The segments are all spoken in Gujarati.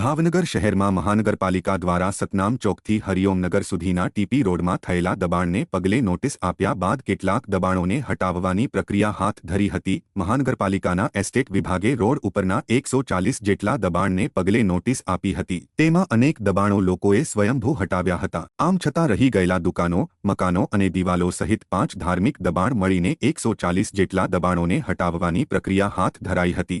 ભાવનગર શહેર માં મહાનગરપાલિકા દ્વારા સત્નામ ચોક થી હરિયોંગ નગર સુધી ના ટીપી રોડ માં થયેલા દબાણ ને પગલે નોટિસ આપ્યા બાદ કેટલાક દબાણો ને હટાવવાની પ્રક્રિયા હાથ ધરી હતી મહાનગરપાલિકા ના એસ્ટેટ વિભાગે રોડ ઉપર ના 140 જેટલા દબાણ ને પગલે નોટિસ આપી હતી તે માં અનેક દબાણો લોકો એ સ્વયં ભુ હટાવ્યા હતા આમ છતાં રહી ગયેલા દુકાનો મકાનો અને દિવાલો સહિત પાંચ ધાર્મિક દબાણ મળી ને 140 જેટલા દબાણો ને હટાવવાની પ્રક્રિયા હાથ ધરી હતી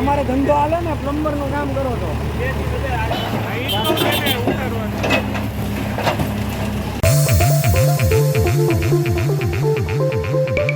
તમારે ધંધો હાલે ને પ્લમ્બર નું કામ કરો તો